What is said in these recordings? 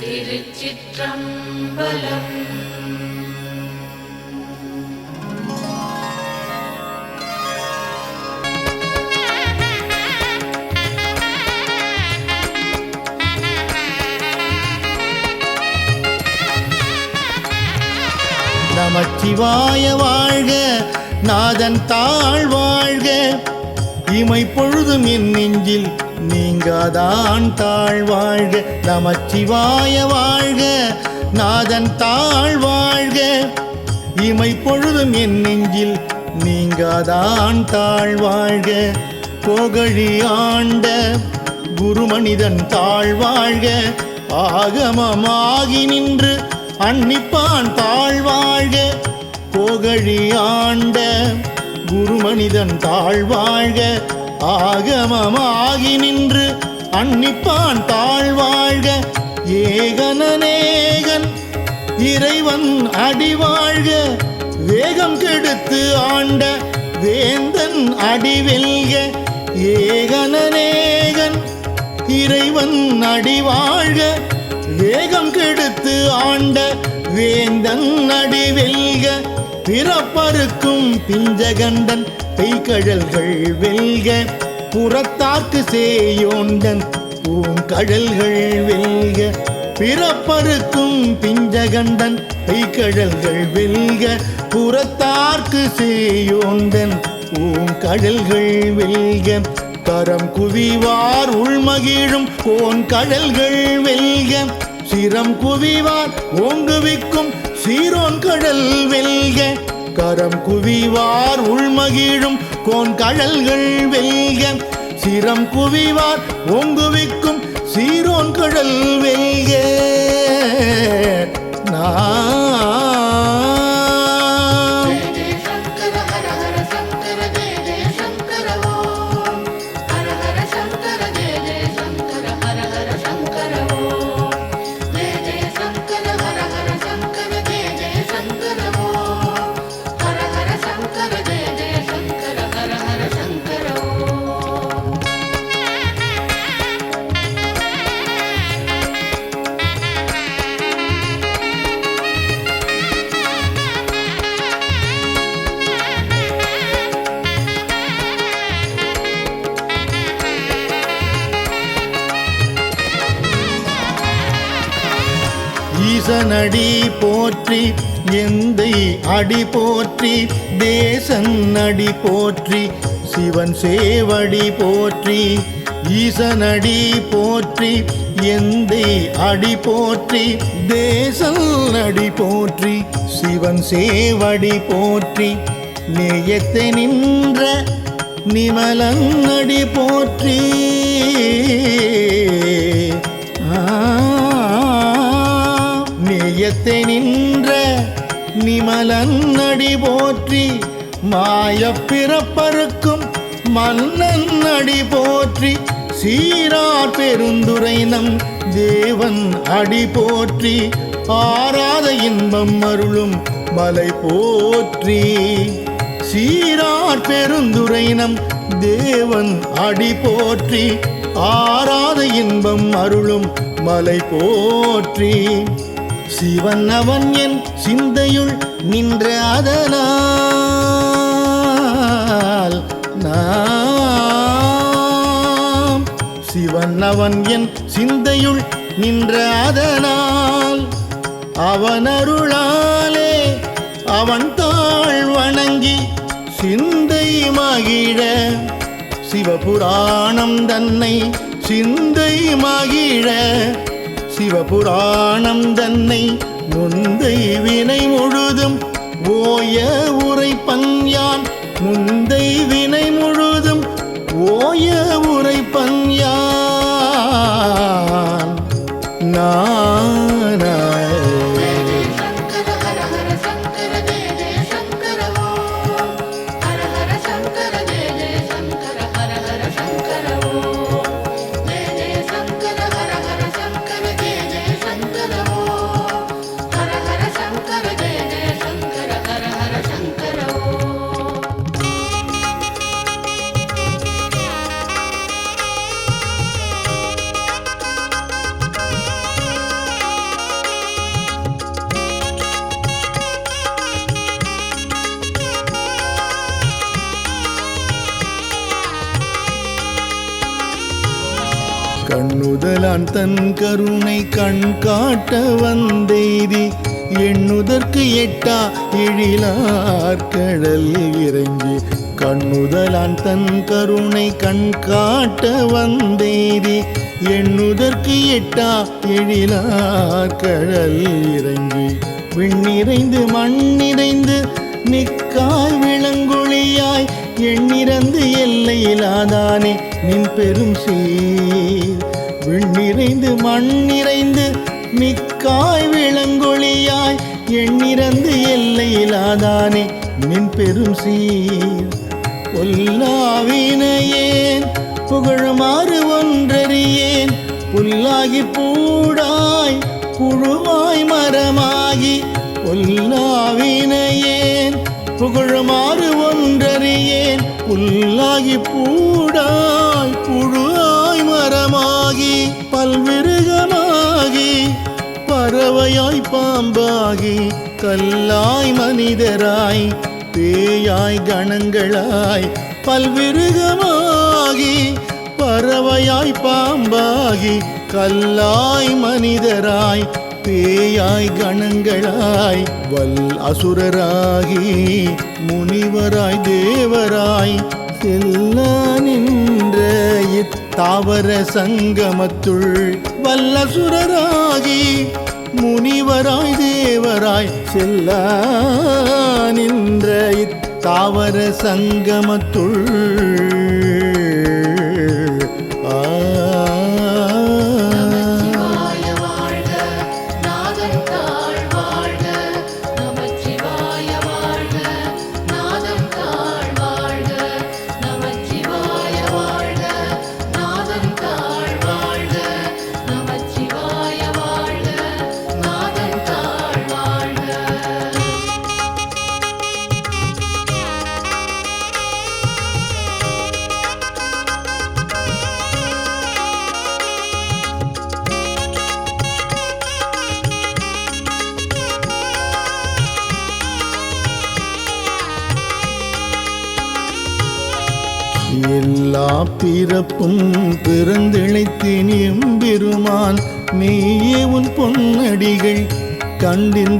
திருச்சிற்றம்பலம். நமச்சிவாய வாழ்க நாதன் தாழ் வாழ்க. இமை பொழுதும் என் நெஞ்சில் நீங்காதான் தாழ் வாழ்க நமச்சிவாய வாழ்க. நாதன் தாழ் வாழ்க இமை பொழுதும் என் நெஞ்சில் நீங்காதான் தாழ் வாழ்க போகழி ஆண்ட குருமனிதன் தாழ் வாழ்க ஆகமமாகி நின்று அன்னிப்பான் தாழ்வாழ்க. கோகழி ஆண்ட குருமனிதன் தாழ்வாழ்க. ஆகமமாகி நின்று அன்னிப்பான் தாழ்வாழ்க. ஏகனநேகன் இறைவன் அடிவாழ்க. வேகம் கெடுத்து ஆண்ட வேந்தன் அடிவெல்க. ஏகனநேகன் இறைவன் அடிவாழ்க. வேகம் கெடுத்து ஆண்ட வேந்தன் அடிவெல்க. பிறப்பருக்கும் பிஞ்சகண்டன் பெய்கழல்கள் வெல்க புறத்தார்க்கு சேயோண்டன் பூங்கழல்கள் வெல்க பிறப்பருக்கும் பிஞ்சகண்டன் பெய்கழல்கள் வெல்க புறத்தார்க்கு சேயோண்டன் பூங்கழல்கள் வெல்க. கரம் குவிவார் உள்மகிழும் கோன் கடல்கள் வெல்க சிரம் குவிவார் ஓங்குவிக்கும் சீரோன் கடல் வெல்க. கரம் குவிவார் உள்மகிழும் கோன் கடல்கள் வெல்க. சிரம் குவிவார் ஓங்குவிக்கும் சீரோன் கடல் வெல்க. நான் போற்றி எந்தை அடி போற்றி தேசன் அடி போற்றி சிவன் சேவடி போற்றி ஈசனடி போற்றி எந்தை அடி போற்றி தேசன் அடி போற்றி சிவன் சேவடி போற்றி நேயத்தை நின்ற நிமலங்கடி போற்றி. நேயத்தை நின்ற நிமலன் அடி போற்றி மாயப் பிறப்பருக்கும் மன்னன் அடி போற்றி சீரார் பெருந்துரை நம் தேவன் அடி போற்றி ஆராத இன்பம் அருளும் மலை போற்றி சீரார் பெருந்துரை நம் தேவன் அடி போற்றி ஆராத இன்பம் அருளும் மலை போற்றி சிவன் அவன் என் சிந்தையுள் நின்ற அதனால் நாம் சிவன் அவன் என் சிந்தையுள் நின்ற அதனால் அவன் அருளாலே அவன் தாழ் வணங்கி சிந்தை மகிழ சிவபுராணம் தன்னை சிந்தை மகிழ சிவபுராணம் தன்னை முந்தை வினை முழுதும் ஓய உரைப்பன் யான் முந்தை வினை முழுதும் ஓய உரைப்பன் யான் நான் காட்ட வந்தெய்தி எண்ணுதற்கு எட்டா எழிலார் கடல் இறங்கி கண்ணுதலான் தன் கருணை கண் காட்ட வந்தேதி எண்ணுதற்கு எட்டா எழிலார் கடல் இறங்கி. விண்ணிறைந்து மண்ணிறைந்து மிக்காய் விளங்குழியாய் எண்ணிறந்து எல்லையிலாதானே நின் பெரும் சீர். விண் நிறைந்து மண் நிறைந்து மிக்காய் விளங்கொழியாய் எண்ணிறந்து எல்லையிலாதானே நின் பெரும் சீர். பொல்லாவினையேன் புகழுமாறு ஒன்றறியேன் புல்லாகி பூடாய் புழுவாய் மரமாகி பொல்லாவினையேன் புகழுமாறு ஒன்றறியேன் புல்லாகி பூடாய் புழுவாய் மரமாகி பல்மிருகமாகி பறவையாய் பாம்பாகி கல்லாய் மனிதராய் பேயாய் கணங்களாய் பல்விருகமாகி பறவையாய் பாம்பாகி கல்லாய் மனிதராய் பேயாய் கணங்களாய் வல் அசுரராகி முனிவராய் தேவராய் செல்ல நின்ற தாவர சங்கமத்துள் வல்லசுரராகி முனிவராய் தேவராய் செல்ல நின்ற இத்தாவர சங்கமத்துள்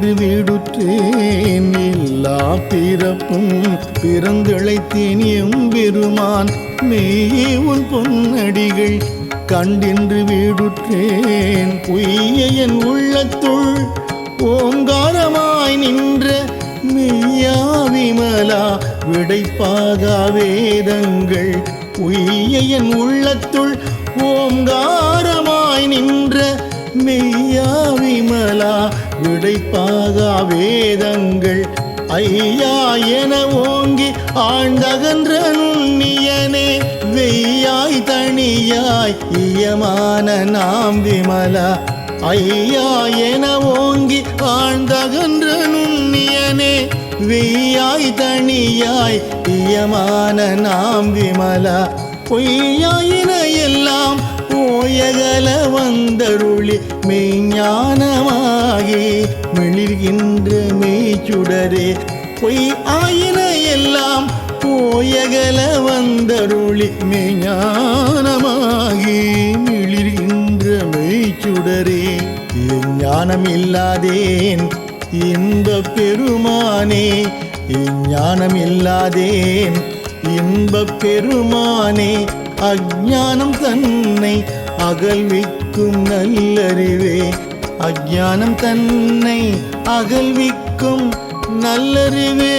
பிறந்து விடுற்றேன் எல்லா பிறப்பும் பிறந்திழைத்தேன் எம்பெருமான் மெய்யே உன் பொன்னடிகள் கண்டின்று வீடுற்றேன் பொய்ய என் உள்ளத்துள் ஓங்காரமாய் நின்ற மெய்யா விமலா விடைப்பாகா வேதங்கள் உய்ய என் உள்ளத்துள் ஓங்காரமாய் நின்ற மெய்யா விமலா விடைப்பாகா வேதங்கள். ஐயா என ஓங்கி ஆழ்ந்தகன்ற நுண்ணியனே வெய்யாய் தனியாய் இயமான நாம் விமலா. ஐயா என ஓங்கி ஆழ்ந்தகன்ற நுண்ணியனே வெய்யாய் தனியாய் இயமான நாம் விமலா. பொய்யாயின எல்லாம் நோயகல வந்தருளி மெய்ஞானமாகி மிளிர்கின்ற மெய்ச்சுடரே பொய் ஆயின எல்லாம் போயகல வந்தருளி மெய்ஞானமாகி மிளிர்கின்ற மெய்ச்சுடரே. ஞானம் இல்லாதேன் இந்த பெருமானே ஞானம் இல்லாதேன் இன்பப் பெருமானே அஞ்ஞானம் தன்னை அகழ்விக்கும் நல்லறிவே. அஜானம் தன்னை அகழ்விக்கும் நல்லறிவே.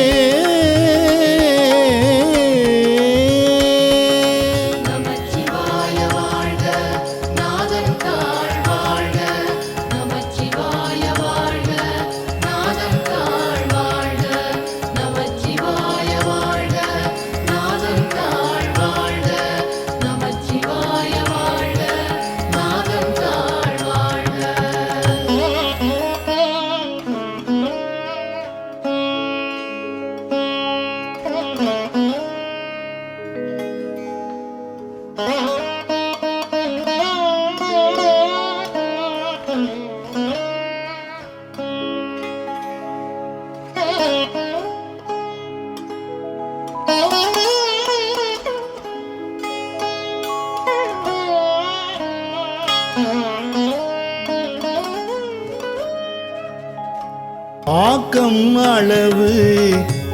ஆக்கம் அளவு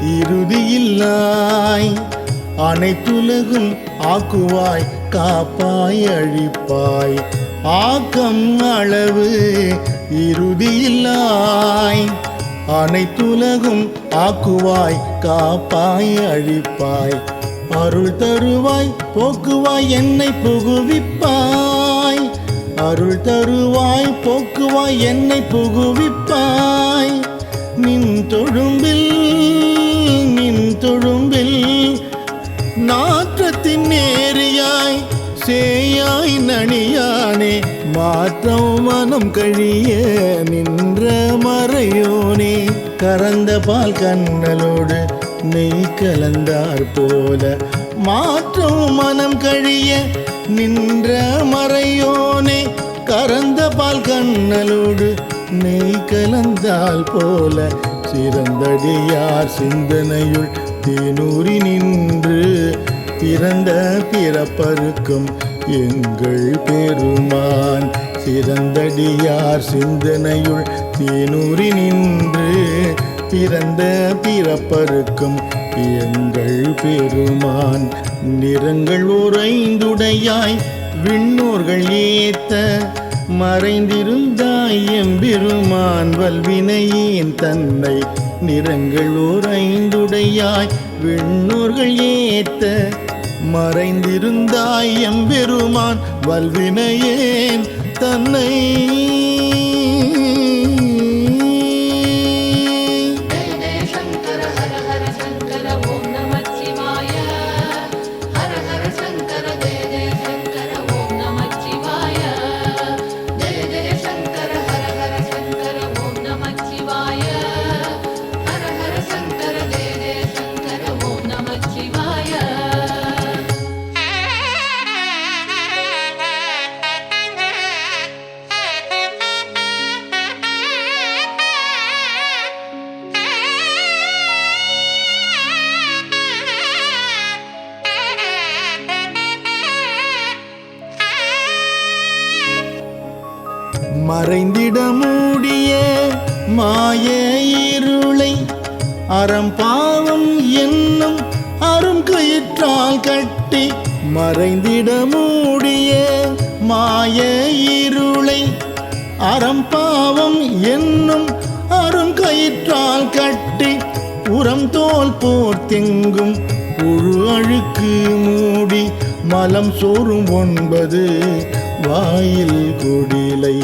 இறுதியில்லாய் அனைத்துலகும் ஆக்குவாய் காப்பாய் அழிப்பாய். ஆக்கம் அளவு இறுதியில்லாய் அனைத்துலகும் ஆக்குவாய் காப்பாய் அழிப்பாய். அருள் தருவாய் போக்குவாய் என்னை புகுவிப்பாய். அருள் தருவாய் போக்குவாய் என்னை புகுவிப்பாய். நின் தொழும்பில் நின் தொழும்பில் நாற்றத்தின் நேரியாய் சேயாய் நனியானே மாற்றம் மனம் கழிய நின்ற மறையோனே கறந்த பால் கண்ணலோடு நெய் கலந்தார் போல மாற்றம் மனம் கழிய நின்ற மறையோனே கறந்த பால் கண்ணலோடு நெய் கலந்தால் போல சிறந்தடியார் சிந்தனையுள் தேனூரி நின்று பிறந்த பிறப்பருக்கும் எங்கள் பெருமான். சிறந்தடியார் சிந்தனையுள் தேனூரி நின்று பிறந்த பிறப்பருக்கும் எங்கள் பெருமான். நிறங்கள் உறைந்துடையாய் விண்ணோர்கள் ஏத்த மறைந்திருந்தாய் எம்பெருமான் வல்வினையின் தன்னை நிறங்கள் உறைந்துடையாய் விண்ணோர்கள் ஏத்த மறைந்திருந்தாய் எம்பெருமான் வல்வினையேன் தன்னை மறைந்திட மூடிய மாய இருளை அறம் பாவம் என்னும் அரும் கயிற்றால் கட்டி மறைந்திட மூடிய மாய இருளை அறம் பாவம் என்னும் அரும் கயிற்றால் கட்டி உரம் தோல் போர்த்தெங்கும் புழு அழுக்கு மூடி மலம் சோறும் ஒன்பது வாயில் குடிலை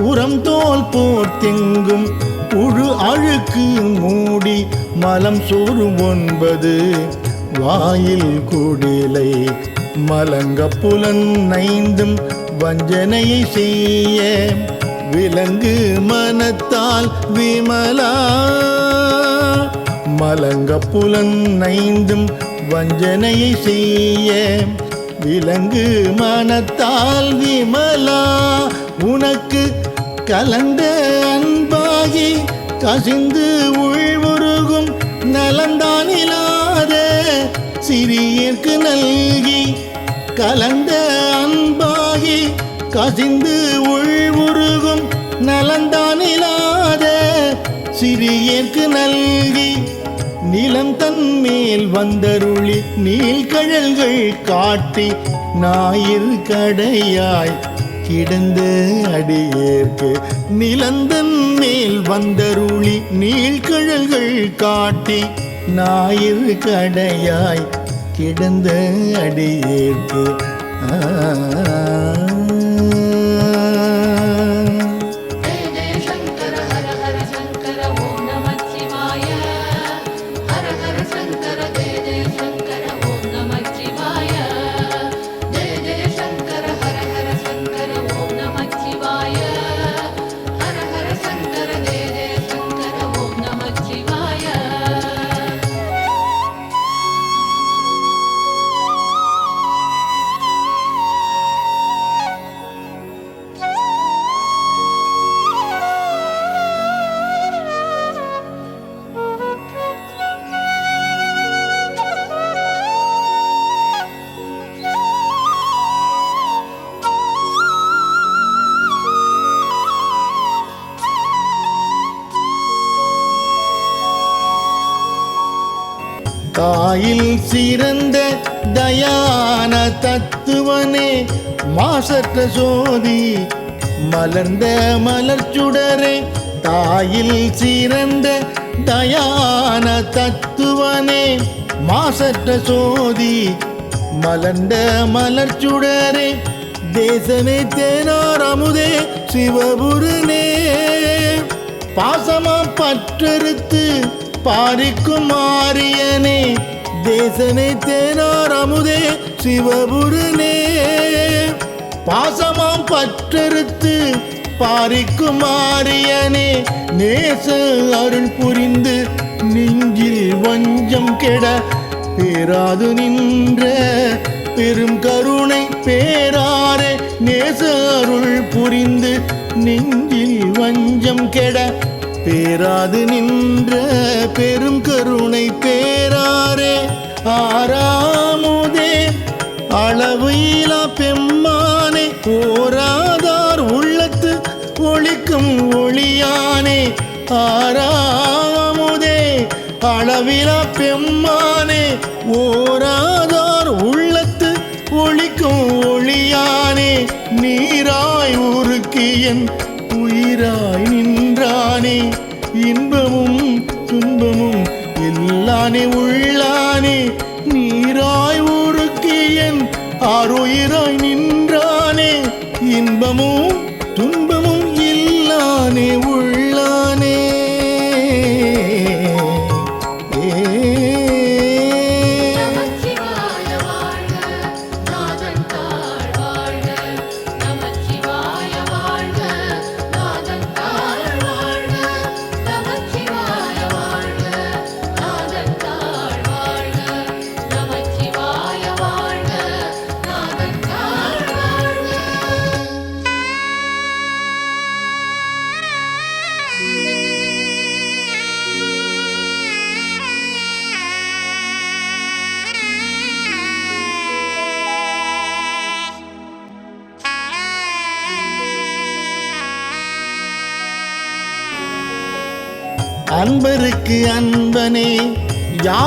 உரம் தோல் போர்த்தெங்கும் புழு அழுக்கு மூடி மலம் சோறு ஒன்பது. வாயில் குடிலை மலங்க புலன் நைந்தும் வஞ்சனையை செய்ய. விலங்கு மனத்தால் விமலா. மலங்க புலன் நைந்தும் வஞ்சனையை செய்ய. விலங்கு மனத்தால் விமலா. உனக்கு கலந்த அன்பாகி கசிந்து உள்வுருகும் நலந்தானிலாத சிறியர்க்கு நல்கி கலந்த அன்பாகி கசிந்து உள்வுருகும் நலந்தானிலாத சிறியர்க்கு நல்கி நிலம் தன்மேல் வந்தருளி நீள்கழல்கள் காட்டி ஞாயிறு கடையாய் கிடந்த அடியேற்கு நிலந்தன் மேல் வந்தருளி நீழ்கழல்கள் காட்டி ஞாயிறு கடையாய் கிடந்த அடியேற்கு ஆ. சிறந்த தயான தத்துவனே மாசற்ற சோதி மலர்ந்த மலர்ச்சுடரே தாயில் சிறந்த தயான தத்துவனே மாசற்ற சோதி மலர்ந்த மலர்ச்சுடரே தேசமே தேனார் அமுதே சிவபுரனே. பாசமா பற்றறுத்து பாரிக்கும் மாரியனே தேசனை தேனார் அமுதே சிவபுரனே பாசமாம் பற்றறுத்து பாரிக்கும் மாரியனே நேச அருள் புரிந்து நெஞ்சில் வஞ்சம் கெட பேராது நின்ற பெரும் கருணை பேராரே. நேச அருள் புரிந்து நெஞ்சில் வஞ்சம் கெட பேராது நின்ற பெரும் கருணை பேராரே. ஆறாமுதே அளவு இலா பெம்மானே ஓராதார் உள்ளத்து ஒழிக்கும் ஒளியானே. ஆறாமுதே அளவிலா பெம்மானே ஓராதார் உள்ளத்து ஒழிக்கும் ஒளியானே. நீராய் ஊருக்கு என் உயிராய் நின்றானே. இன்பமும் துன்பமும் எல்லானே உள்ளானே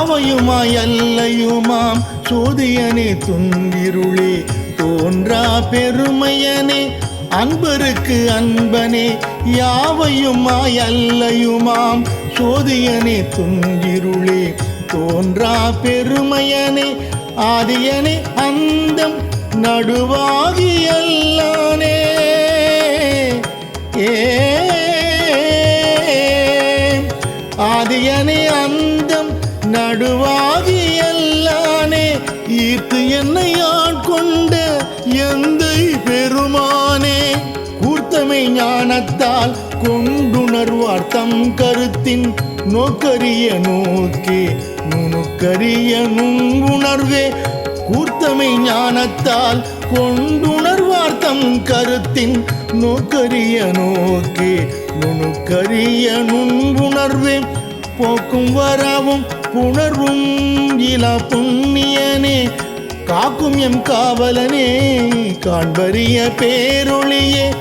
யாவையுமாய் அல்லையுமாம் சோதியனே துன்பிருளே தோன்றா பெருமையனே அன்பருக்கு அன்பனே யாவையுமாய் அல்லையுமாம் சோதியனே துன்பிருளே தோன்றா பெருமையனே ஆதியனே அந்தம் நடுவாகி அல்லானே ஏ ஆதியனே அந்த நடுவாகி எல்லானே ஈர்த்து என்னை ஆட்கொண்ட எந்தை பெருமானே. கூர்த்தமை ஞானத்தால் கொண்டுணர்வார் தம் கருத்தின் நோக்கரிய நோக்கே நுணுக்கரிய நுண்ணுணர்வே கூர்த்தமை ஞானத்தால் கொண்டுணர்வார் தம் கருத்தின் நோக்கரிய நோக்கே நுணுக்கரிய நுண்ணுணர்வே போக்கும் வரவும் புணர்வும் இலா புண்ணியனே. காக்கும் எம் காவலனே காண்பறிய பேரொழியே.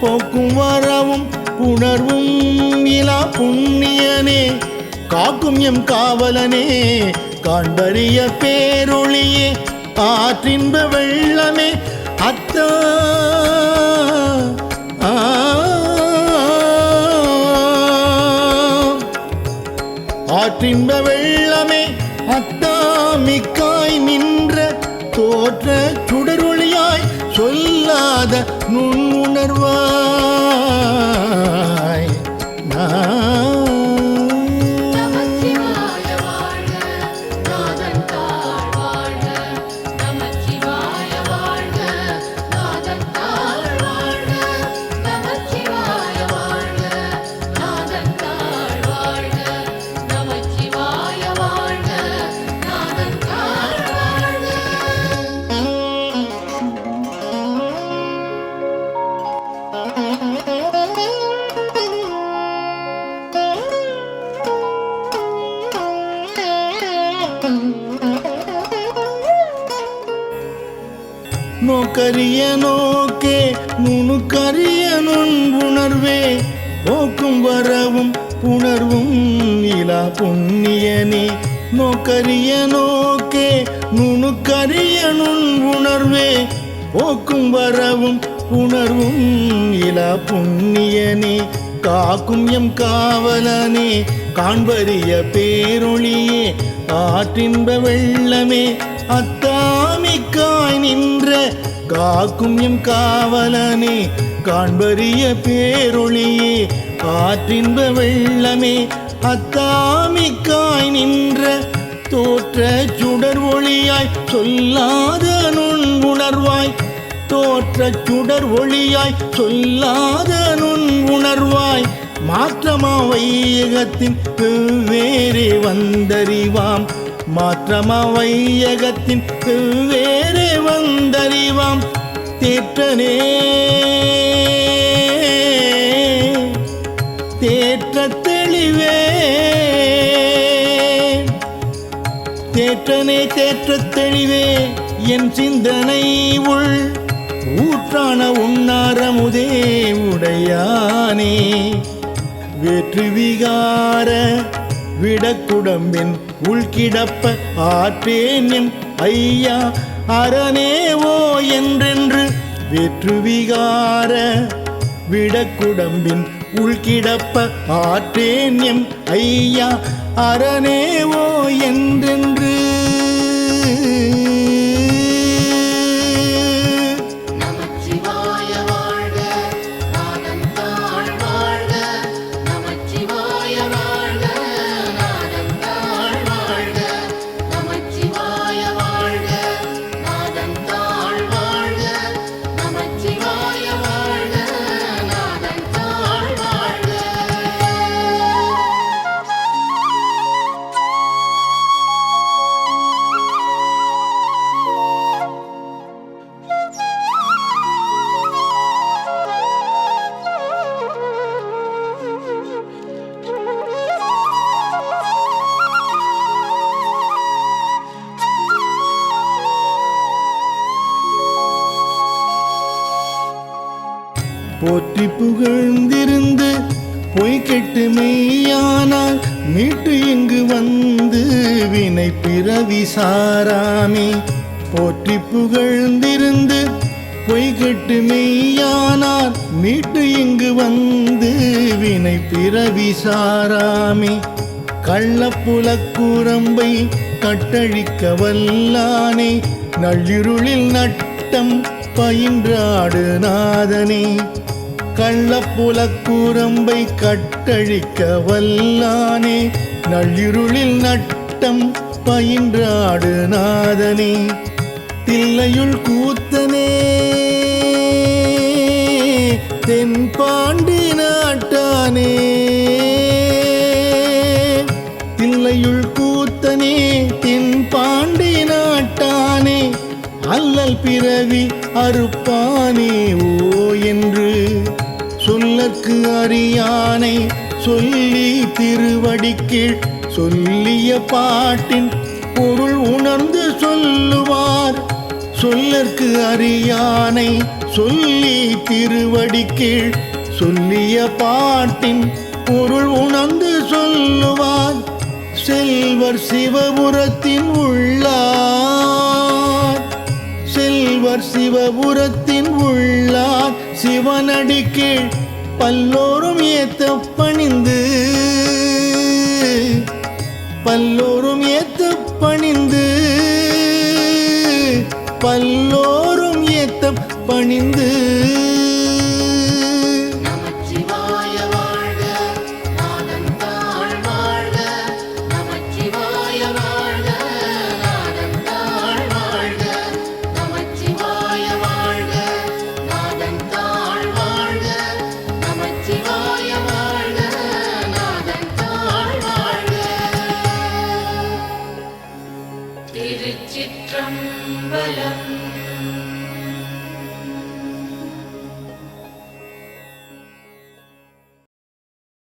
போக்கும் வரவும் புணர்வும் இலா புண்ணியனே. காக்கும் எம் காவலனே காண்பறிய பேரொழியே. ஆற்றின்ப வெள்ளமே அத்தா ஆ. ஆற்றின்ப வெள்ளமே அத்தாமிக்காய் நின்ற தோற்ற சுடரொளியாய் சொல்லாத நுண்ணுணர்வாய் போக்கும் நோக்கரிய நோக்கே நுணுக்கரிய நுண் உணர்வே போக்கும் வரவும் உணர்வும் இலா புண்ணியனே காக்கும் எம் காவலனே காண்பறிய பேரொளியே ஆற்றின்ப வெள்ளமே அத்தாமிக்காய் நின்ற காக்கும் எம் காவலனே காண்பறிய பேரொளியே ஆற்றின்ப வெள்ளமே அத்தாமிக்காய் நின்ற தோற்ற சுடர் ஒளியாய் சொல்லாத நுண்ணுணர்வாய். தோற்ற சுடர் ஒளியாய் சொல்லாத நுண்ணுணர்வாய். மாற்றமா வையகத்தின் வெவ்வேறே வந்தறிவாம். மாற்றமா வையகத்தின் வெவ்வேறே வந்தறிவாம். தேற்றனே. தேற்றனே தேற்றத் தெளிவே என் சிந்தனை உள் ஊற்றான உன்னாரமுதே உடையானே. வேற்று விகார விடக்குடம்பின் உள்கிடப்ப ஆற்றேன் ஐயா அரணேவோ என்றென்று. வேற்று விகார விடக்குடம்பின் உள்கிடப்ப ஆற்றேன் எம் ஐயா அரணேவோ என்றென்று. போற்றி புகழ்ந்திருந்து பொய் கெட்டு மெய்யானால் மீட்டு இங்கு வந்து வினை பிறவி சாராமே. போற்றி புகழ்ந்திருந்து பொய் கெட்டு மெய்யானால் மீட்டு இங்கு வந்து வினை பிறவி சாராமே. கள்ளப்புலக்குரம்பை கட்டழிக்க வல்லானே நள்ளிருளில் நட்டம் பயின்றாடு நாதனே. கள்ளப்புலக்குரம்பை கட்டழிக்க வல்லானே நள்ளிருளில் நட்டம் பயின்றாடு நாதனே தில்லையுள் கூத்தனே. தென்பாண்டி நாட்டானே தில்லையுள் கூத்தனே தென்பாண்டி நாட்டானே அல்லல் பிறவி அறுப்பானே ஓ என்று சொல்லற்கு அறியானை சொல்லி திருவடிக்கீழ் சொல்லிய பாட்டின் பொருள் உணர்ந்து சொல்லுவார். சொல்லற்கு அறியானை சொல்லி திருவடிக்கீழ் சொல்லிய பாட்டின் பொருள் உணர்ந்து சொல்லுவார். செல்வர் சிவபுரத்தின் உள்ளார். செல்வர் சிவபுரத்தின் உள்ளார். சிவனடி கீழ் பல்லோரும் ஏத்த பணிந்து பல்லோரும் ஏத்த பணிந்து பல்லோரும் ஏத்த பணிந்து.